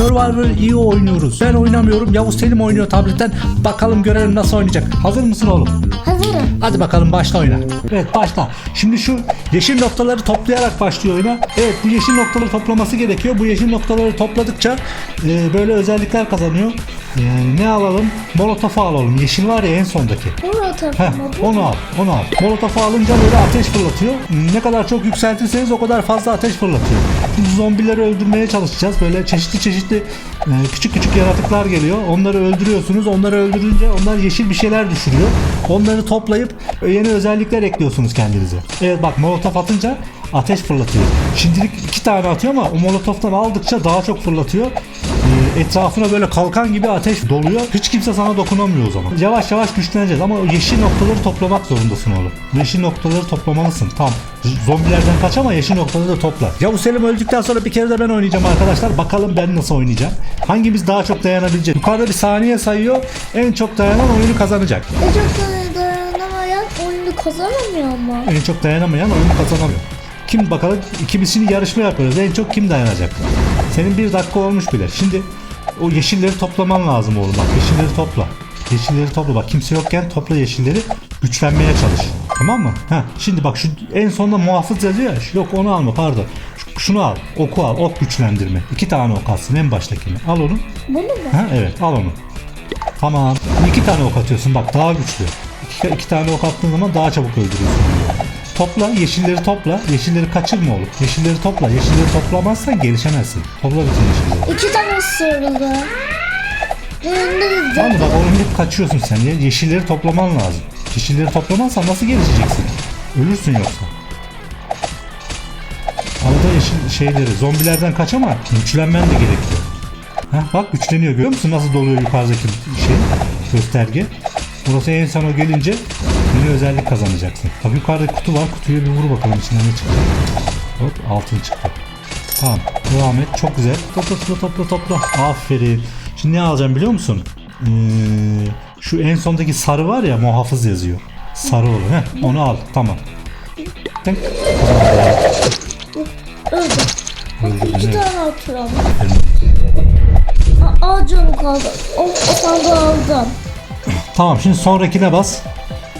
Survivor iyi oynuyoruz. Ben oynamıyorum. Yavuz Selim oynuyor tabletten. Bakalım görelim nasıl oynayacak. Hazır mısın oğlum? Hazırım. Hadi bakalım başla oyna. Evet başla. Şimdi şu yeşil noktaları toplayarak başlıyor oyuna. Evet bu yeşil noktaları toplaması gerekiyor. Bu yeşil noktaları topladıkça e, böyle özellikler kazanıyor. E, ne alalım? Molotof'u alalım. Yeşil var ya en sondaki. Bu Heh, bu. onu al, onu al. Molotof'u alınca böyle ateş fırlatıyor. Ne kadar çok yükseltirseniz o kadar fazla ateş fırlatıyor. Şimdi zombileri öldürmeye çalışacağız. Böyle çeşitli çeşitli e, küçük küçük yaratıklar geliyor. Onları öldürüyorsunuz. Onları öldürünce onlar yeşil bir şeyler düşürüyor. Onları toplayıp yeni özellikler ekliyorsunuz kendinize. Evet bak molotof atınca ateş fırlatıyor. Şimdilik iki tane atıyor ama o molotoftan aldıkça daha çok fırlatıyor. E, etrafına böyle kalkan gibi ateş doluyor. Hiç kimse sana dokunamıyor o zaman. Yavaş yavaş güçleneceğiz ama yeşil noktaları toplamak zorundasın oğlum. Yeşil noktaları toplamalısın. Tam. Zombilerden kaç ama yeşil noktaları da topla. Yavuz Selim öldükten sonra bir kere de ben oynayacağım arkadaşlar. Bakalım ben nasıl oynayacağım. Hangimiz daha çok dayanabilecek? Yukarıda bir saniye sayıyor. En çok dayanan oyunu kazanacak. E çok da dayanamayan oyunu kazanamıyor ama. En çok dayanamayan oyunu kazanamıyor. Kim bakalım ikimiz şimdi yarışma yapıyoruz. En çok kim dayanacak? Senin bir dakika olmuş bile. Şimdi o yeşilleri toplaman lazım oğlum bak. Yeşilleri topla. Yeşilleri topla bak. Kimse yokken topla yeşilleri. Güçlenmeye çalış. Tamam mı? Ha. Şimdi bak şu en sonda muhafız yazıyor ya. Yok onu alma pardon. Şu- Şunu al. Oku al. Ok güçlendirme. İki tane ok atsın en baştakini. Al onu. Bunu mu? Ha evet al onu. Tamam. İki tane ok atıyorsun bak daha güçlü. İki, iki tane ok attığın zaman daha çabuk öldürüyorsun. Topla yeşilleri topla. Yeşilleri kaçırma oğlum. Yeşilleri topla. Yeşilleri toplamazsan gelişemezsin. Topla bütün yeşilleri. İki tane Tamam mı? Bak oğlum hep kaçıyorsun sen ya. Yeşilleri toplaman lazım. Yeşilleri toplamazsan nasıl gelişeceksin? Ölürsün yoksa. Arada yeşil şeyleri, zombilerden kaç ama güçlenmen de gerekiyor. Heh, bak güçleniyor görüyor musun nasıl doluyor yukarıdaki şey gösterge. Burası en sona gelince yeni özellik kazanacaksın. Bak yukarıda kutu var kutuya bir vur bakalım içinden ne çıkacak. Hop altın çıktı. Tamam devam et çok güzel. Topla topla topla topla. Aferin. Şimdi ne alacağım biliyor musun? Ee, şu en sondaki sarı var ya muhafız yazıyor. Sarı olur. Heh, onu al tamam. Tık. öldü. İki tane atıyorum. Aa, aa canım kaldı. O, o sandığı aldım. Tamam şimdi sonrakine bas.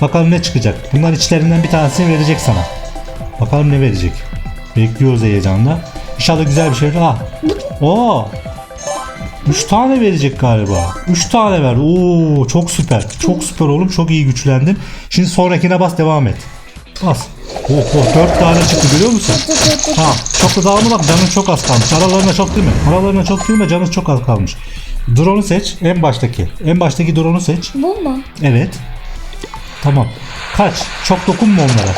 Bakalım ne çıkacak. Bunlar içlerinden bir tanesini verecek sana. Bakalım ne verecek. Bekliyoruz heyecanla. İnşallah güzel bir şey. Ah. Oo. 3 tane verecek galiba. 3 tane ver. Oo çok süper. Çok süper oğlum. Çok iyi güçlendin. Şimdi sonrakine bas devam et. Bas. Oh oh 4 tane çıktı görüyor musun? Tamam. Çok da dağılma bak canın çok az kalmış. Aralarına çok değil mi? Aralarına çok değil mi? Canın çok az kalmış. Drone'u seç. En baştaki. En baştaki drone'u seç. Bu mu? Evet. Tamam. Kaç. Çok dokunma onlara.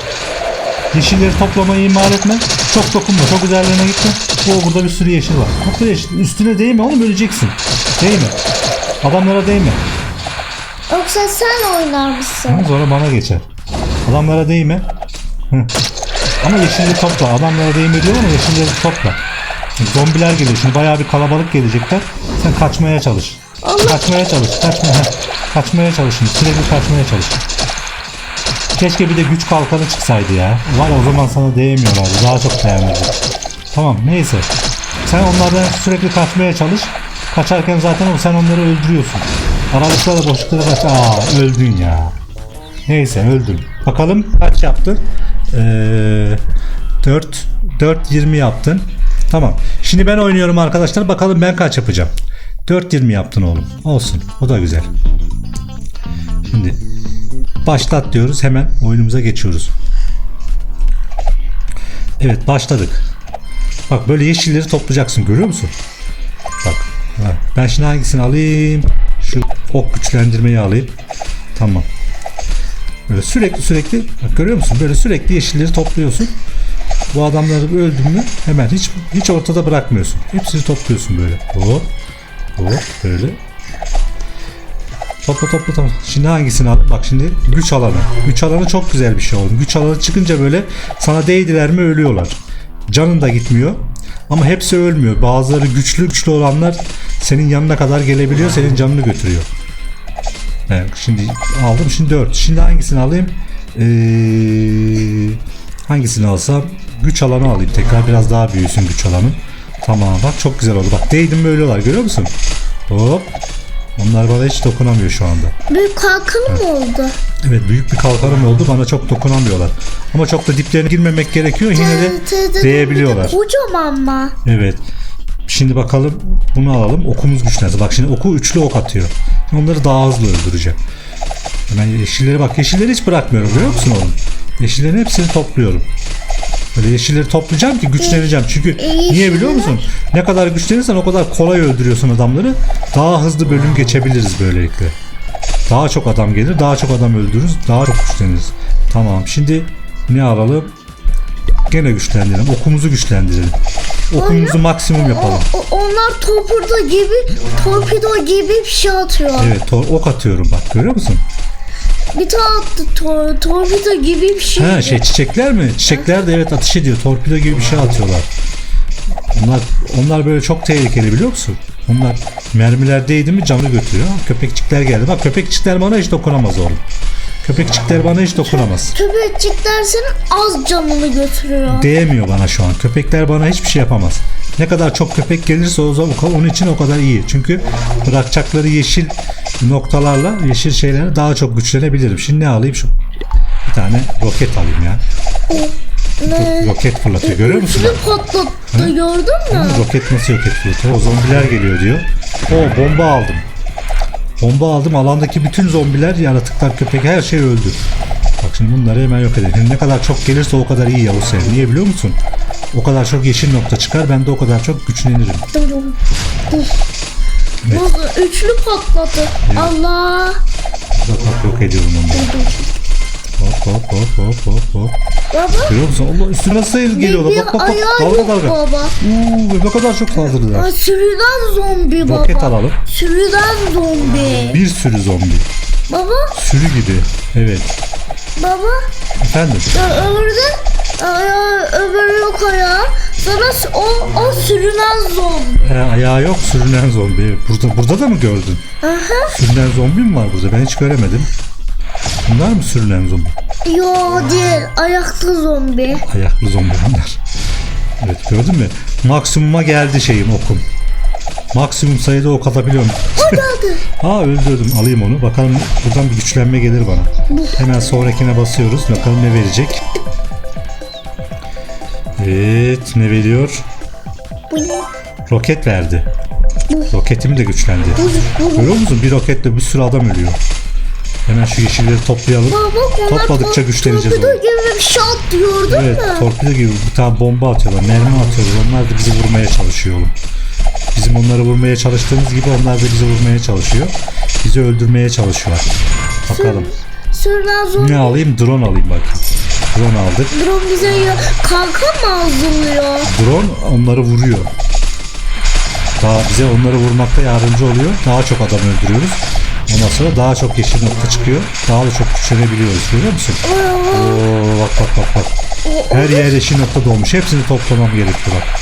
Yeşilleri toplamayı ihmal etme. Çok dokunma. Çok üzerlerine gitme. O burada bir sürü yeşil var. Topla yeşil. Üstüne değme oğlum öleceksin. Değme. Adamlara değme. Yoksa sen oynar mısın? Hı, Sonra bana geçer. Adamlara değme. Hı. Ama yeşilleri topla. Adamlara değme diyor ama yeşilleri topla. Zombiler geliyor. Şimdi bayağı bir kalabalık gelecekler. Sen kaçmaya çalış. Allah. Kaçmaya çalış. Kaçmaya çalış şimdi. Sürekli kaçmaya çalış. Keşke bir de güç kalkanı çıksaydı ya. Var o zaman sana değmiyorlardı. Daha çok dayanırdı. Tamam neyse. Sen onlardan sürekli kaçmaya çalış. Kaçarken zaten sen onları öldürüyorsun. Aralıklara boşluklara kaç. Aa öldün ya. Neyse öldün. Bakalım kaç yaptın? Ee, 4 4 20 yaptın. Tamam. Şimdi ben oynuyorum arkadaşlar. Bakalım ben kaç yapacağım. 4 20 yaptın oğlum. Olsun. O da güzel. Şimdi başlat diyoruz. Hemen oyunumuza geçiyoruz. Evet başladık. Bak böyle yeşilleri toplayacaksın görüyor musun? Bak. Ben şimdi hangisini alayım? Şu ok güçlendirmeyi alayım. Tamam. Böyle sürekli sürekli bak görüyor musun? Böyle sürekli yeşilleri topluyorsun. Bu adamları öldün mü hemen hiç hiç ortada bırakmıyorsun. Hepsini topluyorsun böyle. Hop. Hop böyle. Topla topla topla. Şimdi hangisini al? Bak şimdi güç alanı. Güç alanı çok güzel bir şey oldu. Güç alanı çıkınca böyle sana değdiler mi ölüyorlar. Canın da gitmiyor. Ama hepsi ölmüyor. Bazıları güçlü güçlü olanlar senin yanına kadar gelebiliyor. Senin canını götürüyor. Evet, şimdi aldım. Şimdi 4. Şimdi hangisini alayım? Ee, hangisini alsam? Güç alanı alayım. Tekrar biraz daha büyüsün güç alanı. Tamam bak çok güzel oldu. Bak değdim böyle ölüyorlar görüyor musun? Hop. Onlar bana hiç dokunamıyor şu anda. Büyük kalkanı mı oldu? Evet büyük bir kalkanım oldu bana çok dokunamıyorlar. Ama çok da diplerine girmemek gerekiyor yine de değebiliyorlar. Kocaman mı? Evet. Şimdi bakalım bunu alalım. Okumuz güçlendi. Bak şimdi oku üçlü ok atıyor. Onları daha hızlı öldüreceğim. Hemen yeşilleri bak. Yeşilleri hiç bırakmıyorum biliyor musun oğlum? Yeşillerin hepsini topluyorum. Böyle yeşilleri toplayacağım ki güçleneceğim. Çünkü niye biliyor musun? Ne kadar güçlenirsen o kadar kolay öldürüyorsun adamları. Daha hızlı bölüm geçebiliriz böylelikle. Daha çok adam gelir, daha çok adam öldürürüz, daha çok güçleniriz. Tamam şimdi ne alalım? Gene güçlendirelim. Okumuzu güçlendirelim. Okumuzu maksimum yapalım. O- onlar torpido gibi, torpido gibi bir şey atıyor. Evet ok atıyorum bak görüyor musun? Bir tane attı tor, torpido gibi bir şey. Ha şey çiçekler mi? Çiçekler de evet ateş ediyor. Torpido gibi bir şey atıyorlar. Onlar onlar böyle çok tehlikeli biliyor musun? Onlar mermiler değdi mi canı götürüyor. Köpekçikler geldi. Bak köpekçikler bana hiç dokunamaz oğlum. Köpekçikler bana hiç dokunamaz. Köpekçikler senin az canını götürüyor. Değmiyor bana şu an. Köpekler bana hiçbir şey yapamaz. Ne kadar çok köpek gelirse o zaman onun için o kadar iyi. Çünkü bırakacakları yeşil noktalarla, yeşil şeylerle daha çok güçlenebilirim. Şimdi ne alayım? Şu bir tane roket alayım ya. Ne? Roket fırlatıyor. Görüyor musun? Üstünü patlattı gördün mü? Roket nasıl roket fırlatıyor? O zombiler geliyor diyor. O bomba aldım. Bomba aldım. Alandaki bütün zombiler, yaratıklar, köpek her şey öldü. Bak şimdi bunları hemen yok edelim. Ne kadar çok gelirse o kadar iyi Yavuz Selim. Niye biliyor musun? O kadar çok yeşil nokta çıkar. Ben de o kadar çok güçlenirim. Bu üçlü patladı. Allah. Bak yok ediyorum onları. Hop hop hop hop hop hop. Baba. Görüyor musun? Allah üstüne nasıl Bir, geliyorlar. Bak bak bak. Dalga dalga. baba. Uuu ne kadar çok saldırdılar. Aa, sürüden zombi baba. Roket alalım. Sürüden zombi. Bir sürü zombi. Baba. Sürü gibi. Evet. Baba. Efendim? Ya öbürü de ayağı, öbürü yok ayağı. Sana o, o sürünen zombi. E, ayağı yok sürünen zombi. Burada, burada da mı gördün? Aha. Sürünen zombi mi var burada? Ben hiç göremedim. Bunlar mı sürünen zombi? Yo değil. Ayaklı zombi. Ayaklı zombi bunlar. Evet gördün mü? Maksimuma geldi şeyim okum. Maksimum sayıda ok atabiliyorum. Hadi hadi. Aa öldürdüm. Alayım onu. Bakalım buradan bir güçlenme gelir bana. Hemen sonrakine basıyoruz. Bakalım ne verecek. Evet ne veriyor? Roket verdi. Roketim de güçlendi. Görüyor musun? Bir roketle bir sürü adam ölüyor. Hemen şu yeşilleri toplayalım. Bak onlar Topladıkça tor- güçleneceğiz torpido gibi bir şey attı gördün Evet mü? torpido gibi bir tane bomba atıyorlar. Mermi atıyorlar. Onlar da bizi vurmaya çalışıyor oğlum. Bizim onları vurmaya çalıştığımız gibi onlar da bizi vurmaya çalışıyor. Bizi öldürmeye çalışıyorlar. Bakalım. Sürünen zombi. Ne alayım? Drone alayım bakayım. Drone aldık. Drone bize ya kalkan mı hazırlıyor? Drone onları vuruyor. Daha bize onları vurmakta yardımcı oluyor. Daha çok adam öldürüyoruz. Ondan sonra daha çok yeşil nokta çıkıyor. Daha da çok güçlenebiliyoruz. Görüyor musun? Oo, bak bak bak bak. Her yer yeşil nokta dolmuş. Hepsini toplamam gerekiyor bak.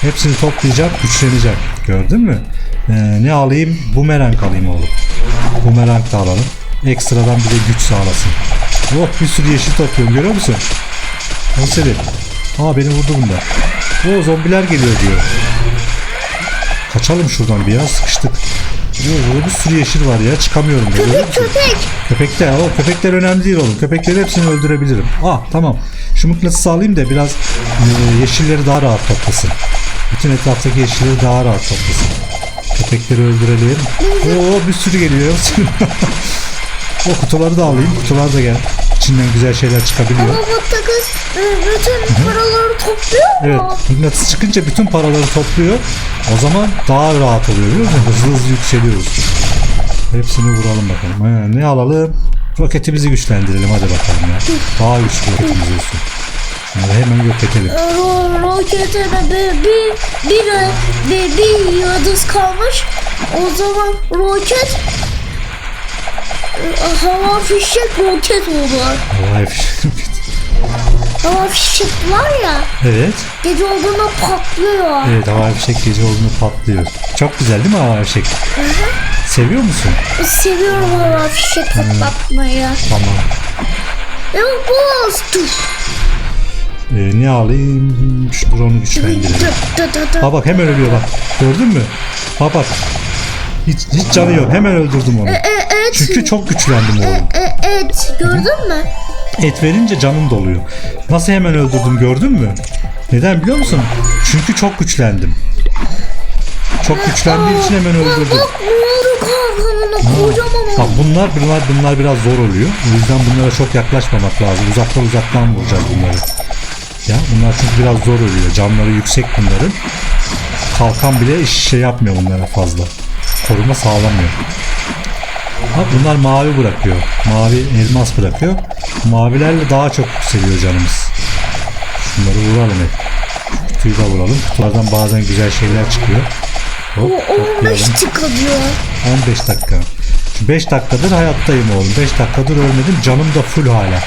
Hepsini toplayacağım, güçleneceğim. Gördün mü? Ee, ne alayım? Bumerang alayım oğlum. Bumerang da alalım. Ekstradan bir de güç sağlasın. Oh bir sürü yeşil topluyorum görüyor musun? O senin. Aa beni vurdu bunlar. O zombiler geliyor diyor. Kaçalım şuradan bir ya sıkıştık. Burada bir sürü yeşil var ya çıkamıyorum. da, Köpek köpek. Köpekler, o köpekler önemli değil oğlum. Köpekleri hepsini öldürebilirim. Ah tamam. Şu mıknatısı alayım da biraz e, yeşilleri daha rahat toplasın. Bütün etraftaki yeşilleri daha rahat toplasın. Köpekleri öldürelim. Oo bir sürü geliyor. o kutuları da alayım. Kutular da gel. İçinden güzel şeyler çıkabiliyor. Ama bu takız e, bütün paraları topluyor mu? Evet, mıknatıs çıkınca bütün paraları topluyor. O zaman daha rahat oluyor biliyor musun? Hızlı hızlı yükseliyoruz. Hepsini vuralım bakalım. Ha, ne alalım? Roketimizi güçlendirelim hadi bakalım ya. Daha güçlü roketimiz olsun. Şunları hemen yok edelim. Ro roketine bir, bir, bir, bir, bir yıldız kalmış. O zaman roket e, hava fişek roket olur. Havai fişek. Hava fişek var ya Evet. gece olduğunda patlıyor. Evet havai fişek gece olduğunda patlıyor. Çok güzel değil mi havai fişek? Seviyor musun? Seviyorum hava fişek patlatmayı. Tamam. Yok boz. Tuf. Ee, ne alayım? Şu drone'u güçlendirelim. Ha bak hemen ölüyor bak. Gördün mü? Ha bak. Hiç, hiç canı yok. Hemen öldürdüm onu. E, evet. Çünkü çok güçlendim oğlum. E, evet gördün mü? Et verince canım doluyor. Nasıl hemen öldürdüm gördün mü? Neden biliyor musun? Çünkü çok güçlendim. Çok güçlendiğim için hemen öldürdüm. Bak mağara kalkanına kocaman Bak bunlar bunlar bunlar biraz zor oluyor. O yüzden bunlara çok yaklaşmamak lazım. Uzaktan uzaktan vuracağız bunları. Ya bunlar çünkü biraz zor oluyor. Canları yüksek bunların. Kalkan bile şey yapmıyor bunlara fazla. Koruma sağlamıyor. Bak bunlar mavi bırakıyor. Mavi elmas bırakıyor. Mavilerle daha çok yükseliyor canımız. Şunları vuralım hep. Kutuyu da vuralım. Kutulardan bazen güzel şeyler çıkıyor. Hop, O 15 toplayalım. tık diyor. 15 dakika. Şu 5 dakikadır hayattayım oğlum. 5 dakikadır ölmedim. Canım da full hala.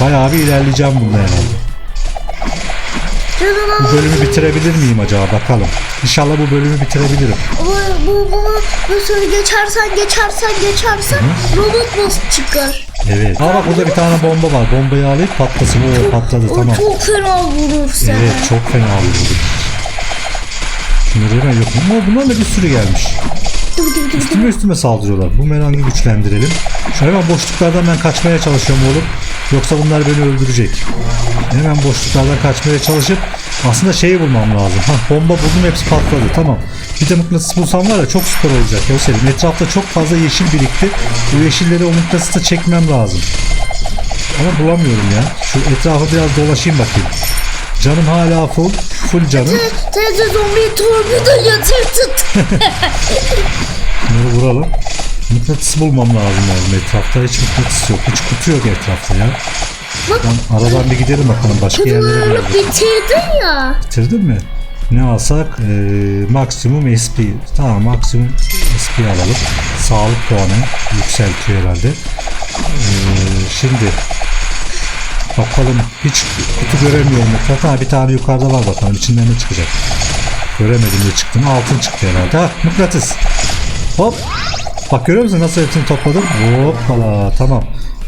Bayağı bir ilerleyeceğim bunda herhalde. Bu bölümü bitirebilir miyim acaba bakalım. İnşallah bu bölümü bitirebilirim. Bunu mesela geçersen geçersen geçersen robot boss çıkar. Evet. Aa bak burada bir tane bomba var. Bombayı alayım patlasın. Oo patladı O tamam. çok fena vurur seni. Evet çok fena vurdu. Şunları hemen yok. Ama bunlar da bir sürü gelmiş. Dur, dur, dur, dur. Üstüme üstüme saldırıyorlar. Bu merangı güçlendirelim. Şu hemen boşluklardan ben kaçmaya çalışıyorum oğlum. Yoksa bunlar beni öldürecek. Hemen boşluklardan kaçmaya çalışıp aslında şeyi bulmam lazım. Hah bomba buldum hepsi patladı. Tamam. Bir de mıknatıs bulsam var ya çok süper olacak. Ya Selim etrafta çok fazla yeşil birikti. Bu yeşilleri o mıknatısla çekmem lazım. Ama bulamıyorum ya. Şu etrafı biraz dolaşayım bakayım. Canım hala full. Full canım. Teyze zombi torpido yatırtı. Bunları vuralım. Mıknatıs bulmam lazım oğlum etrafta. Hiç mıknatıs yok. Hiç kutu yok etrafta ya. Bak Ben aradan bir gidelim bakalım başka yerlere bir bitirdin ya. Bitirdin mi? Ne alsak? Ee, maksimum SP. Tamam maksimum SP alalım. Sağlık puanı yükseltiyor herhalde. Ee, şimdi bakalım hiç kutu göremiyorum. Ha, bir tane yukarıda var bakalım içinden ne çıkacak. Göremedim ne çıktığını. Altın çıktı herhalde. Ha mıknatıs. Hop. Bak görüyor musun nasıl hepsini topladım? Hoppala tamam.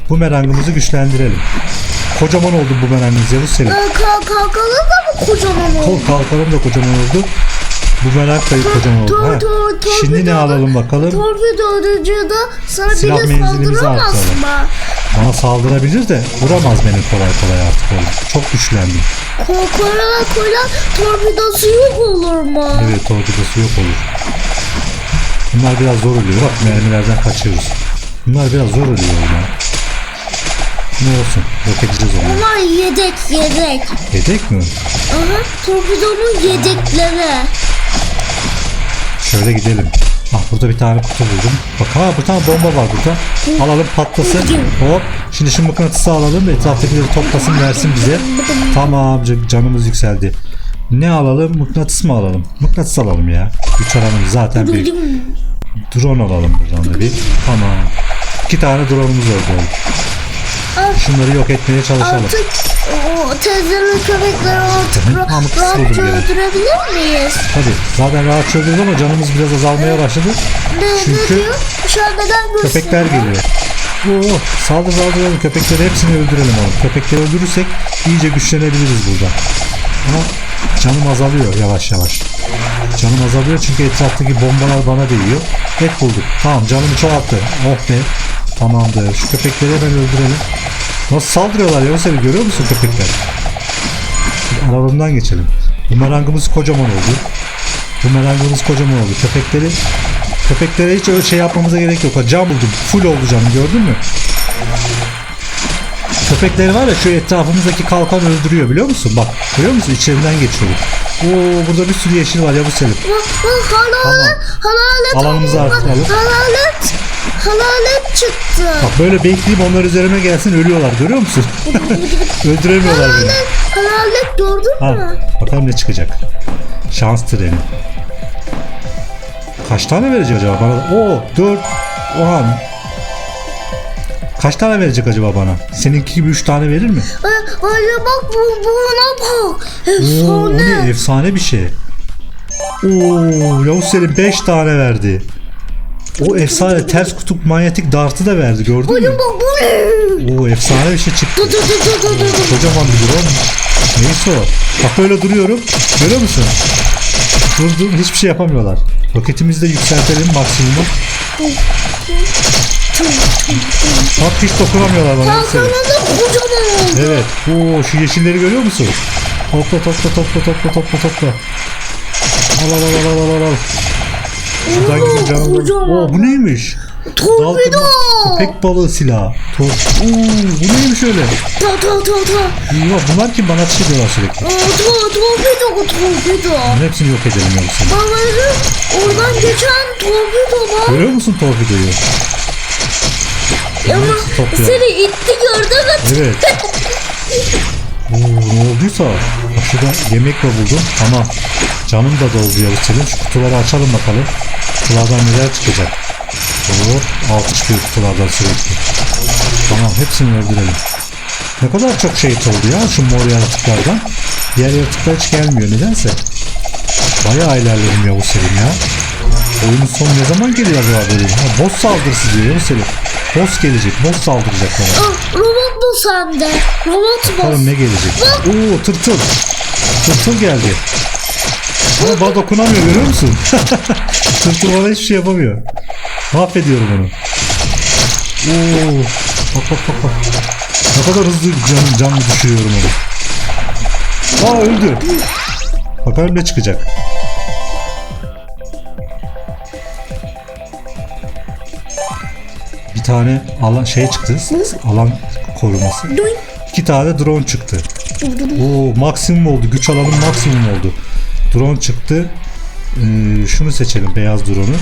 Bu merangımızı güçlendirelim. Kocaman oldu bu merangımız Yavuz Selim. Ee, Kalk kalkalı da mı kocaman oldu? Kol kalkalım da kocaman oldu. Bu merak da kocaman oldu. Ha. Şimdi ne alalım bakalım. Torpido da sana Silah bile menzilimizi saldıramaz arttıralım. mı? Bana saldırabilir de vuramaz beni kolay kolay artık oğlum. Çok güçlendim. Kola kola torpidosu yok olur mu? Evet torpidosu yok olur. Bunlar biraz zor oluyor. Bak mermilerden kaçıyoruz. Bunlar biraz zor oluyor ya. Ne olsun. Yok edeceğiz onu. Bunlar yedek yedek. Yedek mi? Aha torpidonun yedekleri. Şöyle gidelim. Ah burada bir tane kutu buldum. Bak ha bir tane bomba var burada. Alalım patlasın. Hop. Şimdi şu mıknatısı alalım. Etraftakileri toplasın versin bize. Tamam can- canımız yükseldi. Ne alalım? Mıknatıs mı alalım? Mıknatıs alalım ya. Üç alanımız zaten bir. Drone alalım buradan da bir. Tamam. İki tane drone'umuz oldu. Şunları yok etmeye çalışalım. Artık o teyzenin köpekleri artık ra- rahatça öldürebilir miyiz? Tabii. Zaten rahat çözdük ama canımız biraz azalmaya başladı. Ne, Çünkü ne diyor? Dışarıdan gösteriyor. Köpekler geliyor. Oo, saldır saldıralım köpekleri hepsini öldürelim oğlum. Köpekleri öldürürsek iyice güçlenebiliriz burada. Ama canım azalıyor yavaş yavaş. Canım azalıyor çünkü etraftaki bombalar bana değiyor. Et bulduk. Tamam canımı çoğalttı. Oh be. Tamamdır. Şu köpekleri hemen öldürelim. Nasıl saldırıyorlar ya seni görüyor musun köpekler? Şimdi aralarından geçelim. Bumerangımız kocaman oldu. Bumerangımız kocaman oldu. Köpekleri Köpeklere hiç öyle şey yapmamıza gerek yok. Cam buldum. Full oldu canım gördün mü? Köpekleri var ya şu etrafımızdaki kalkan öldürüyor biliyor musun? Bak görüyor musun? İçlerinden geçiyoruz. Oo burada bir sürü yeşil var ya bu halalet, halalet Alanımızı artıralım. Halalet, halalet çıktı. Bak böyle bekleyip onlar üzerime gelsin ölüyorlar görüyor musun? Öldüremiyorlar beni. Halalet gördün Ha, mü? bakalım ne çıkacak. Şans treni. Kaç tane verecek acaba bana? Oo 4. Oha. Kaç tane verecek acaba bana? Seninki gibi 3 tane verir mi? Ay, ay bak bu, buna bak. Oo, o ne? Efsane. Efsane bir şey. Oo, Yavuz Selim 5 tane verdi. O efsane ters kutup manyetik dartı da verdi gördün mü? Oo efsane bir şey çıktı. Dur dur dur dur dur dur. Kocaman bir drone. Neyse o. Bak böyle duruyorum. Görüyor musun? Durdum hiçbir şey yapamıyorlar. Roketimizi de yükseltelim maksimuma. Bak hiç dokunamıyorlar bana. Kalkanı da kocaman oldu. Evet. Oo şu yeşilleri görüyor musun? Topla topla topla topla topla topla. Al al al al al al. Şuradan Oo, gidin canım. Oo bu neymiş? Torpido. Köpek balığı silahı. Tor Oo bu neymiş öyle? Ta ta ta ta. Ya bunlar kim bana ateş ediyorlar sürekli. Aa, to- Torpido torpido. Bunların hepsini yok edelim yoksa. Babacım oradan geçen torpido var. Görüyor musun torpidoyu? Ama seni itti gördün mü? Evet. Oo, ne olduysa. Şurada yemek de buldum. Tamam. Canım da doldu ya senin. Şu kutuları açalım bakalım. Kutulardan neler çıkacak. Oo, altı çıkıyor kutulardan sürekli. Tamam hepsini öldürelim. Ne kadar çok şey oldu ya şu mor yaratıklardan. Diğer yaratıklar hiç gelmiyor nedense. Bayağı ilerledim Yavuz Selim ya. Oyunun sonu ne zaman geliyor acaba böyle? Ha, boss saldırısı diyor Yavuz Selim. Boss gelecek. Boss saldıracak bana. Aa, robot bu sende. Robot bu. Bakalım ne gelecek. Oo tırtıl. Tırtıl geldi. Ama bana dokunamıyor görüyor musun? tırtıl bana hiçbir şey yapamıyor. Mahvediyorum onu. Oo. Bak bak bak bak. Ne kadar hızlı can, can düşürüyorum onu. Aa öldü. Bakalım ne çıkacak. Bir tane alan şey çıktı. Alan koruması. İki tane drone çıktı. Oo maksimum oldu. Güç alanım maksimum oldu. Drone çıktı. Ee, şunu seçelim beyaz drone'u.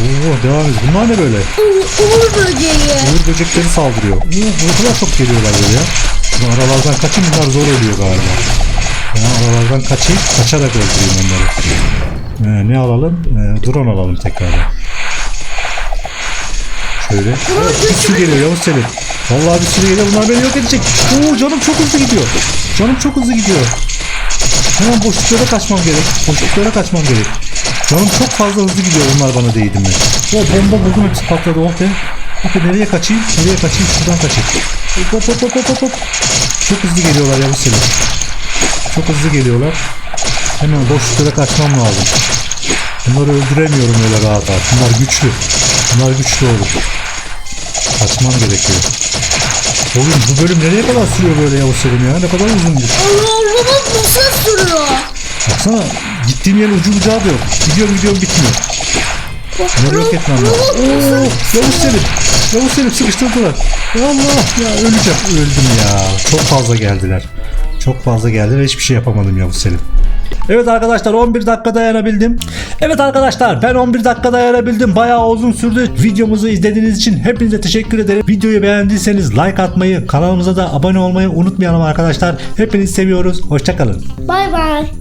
Oo devam ediyoruz. Bunlar ne böyle? Uğur, böceği. Uğur böcekleri saldırıyor. Oo, ne kadar çok geliyorlar böyle ya. Şunu aralardan kaçın bunlar zor ölüyor galiba. Ben aralardan kaçayım. Kaçarak öldüreyim onları. Ee, ne alalım? Ee, drone alalım tekrardan. Şöyle. Evet, bir sürü geliyor Yavuz Selim. Vallahi bir sürü geliyor. Bunlar beni yok edecek. Oo canım çok hızlı gidiyor. Canım çok hızlı gidiyor. Hemen boşluklara kaçmam gerek. Boşluklara kaçmam gerek. Canım çok fazla hızlı gidiyor bunlar bana değdi mi? O bomba buldum hepsi patladı. Oh be. Be nereye kaçayım? Nereye kaçayım? Şuradan kaçayım. Hop hop hop hop hop. Çok hızlı geliyorlar Yavuz Selim. Çok hızlı geliyorlar. Hemen boşluklara kaçmam lazım. Bunları öldüremiyorum öyle rahat rahat. Bunlar güçlü. Bunlar güçlü olur. Kaçmam gerekiyor. Oğlum bu bölüm nereye kadar sürüyor böyle Yavuz Selim ya? Ne kadar uzun bir. Allah robot nasıl sürüyor? Baksana gittiğim yerin ucu bucağı da yok. Gidiyorum gidiyorum bitmiyor. Bunları yok etmem lazım. Oo? Yavuz Selim. Yavuz Selim sıkıştırdılar. Ya Allah ya öleceğim. Öldüm ya. Çok fazla geldiler. Çok fazla geldiler. Hiçbir şey yapamadım Yavuz Selim. Evet arkadaşlar 11 dakika dayanabildim. Evet arkadaşlar ben 11 dakika dayanabildim. Bayağı uzun sürdü. Videomuzu izlediğiniz için hepinize teşekkür ederim. Videoyu beğendiyseniz like atmayı, kanalımıza da abone olmayı unutmayalım arkadaşlar. Hepinizi seviyoruz. Hoşçakalın. Bay bay.